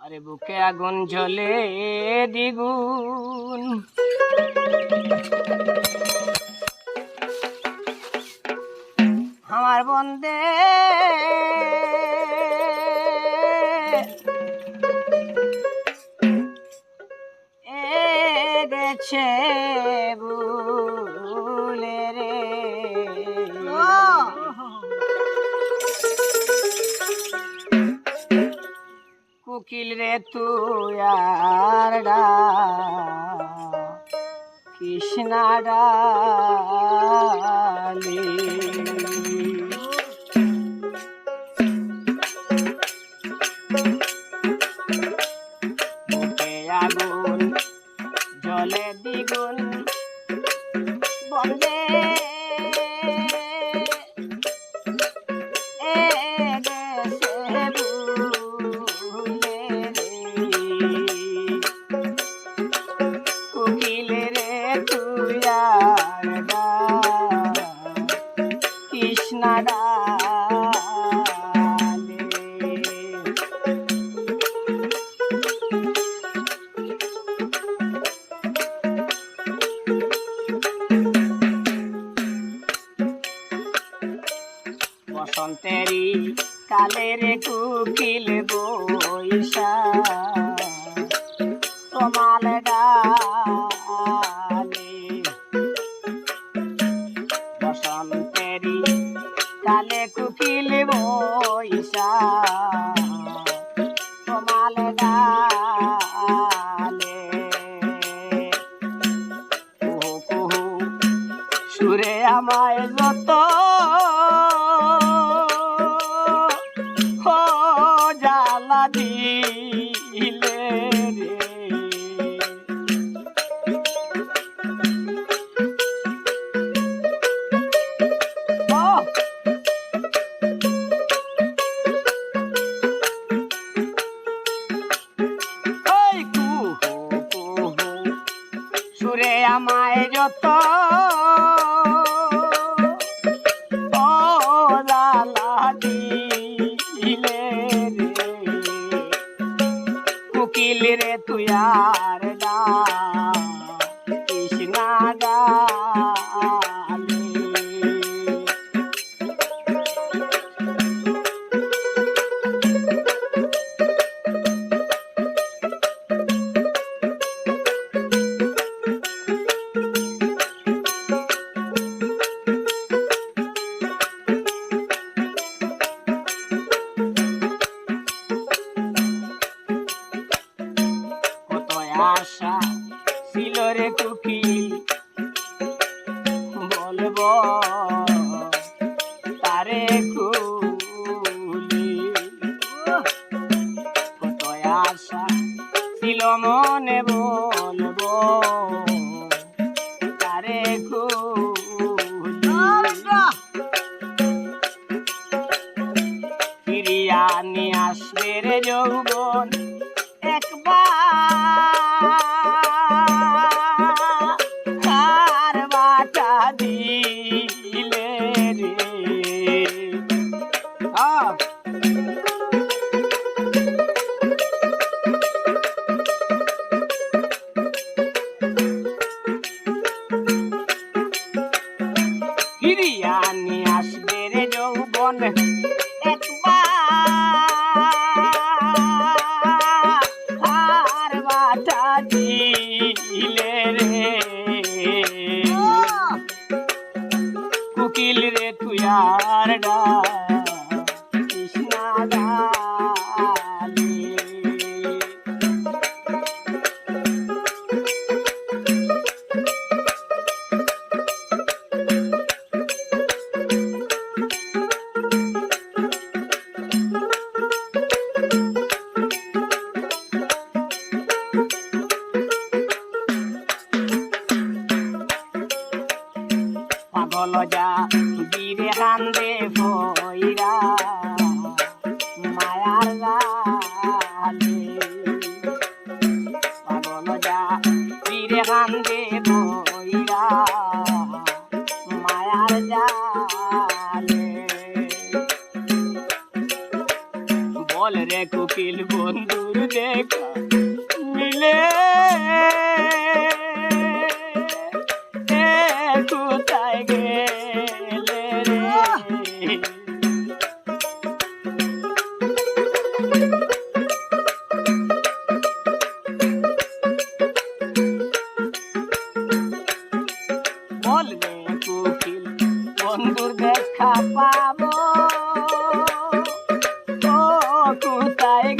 আরে বুকে আগুন জ্বলে দ্বিগুণ। আমার বন্দে গেছে ভুলে রে। কুকিল রে তুই আর ডা। কৃষ্ণা ডালি জলে দ্বিগুণ বন্দে বসন্তেরি কালের কুকিল বৈশা তোমাল ডালে বসন্তেরি কালে কুকিল বৈশা তোমাল ডালে কুহু কুহু সুরে আমায় দিলে রে আশা ছিল রে কুকিল বলব ডা পাগল যা বীরে কান্দে ভৈরা মায়ার গালে পাগল যা বীরে কান্দে বইরা মায়ার জালে। বল রে কোকিল বন্ধুর দেখা, মিলে কোকিল বন্ধুর দেখা পাবো। ও কোথায়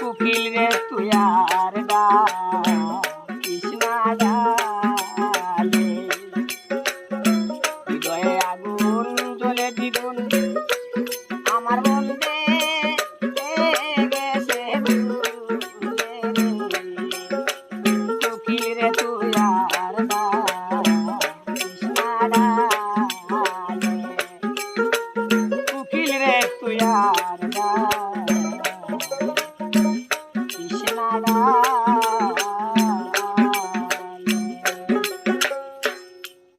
কোকিল রে তুই আর রে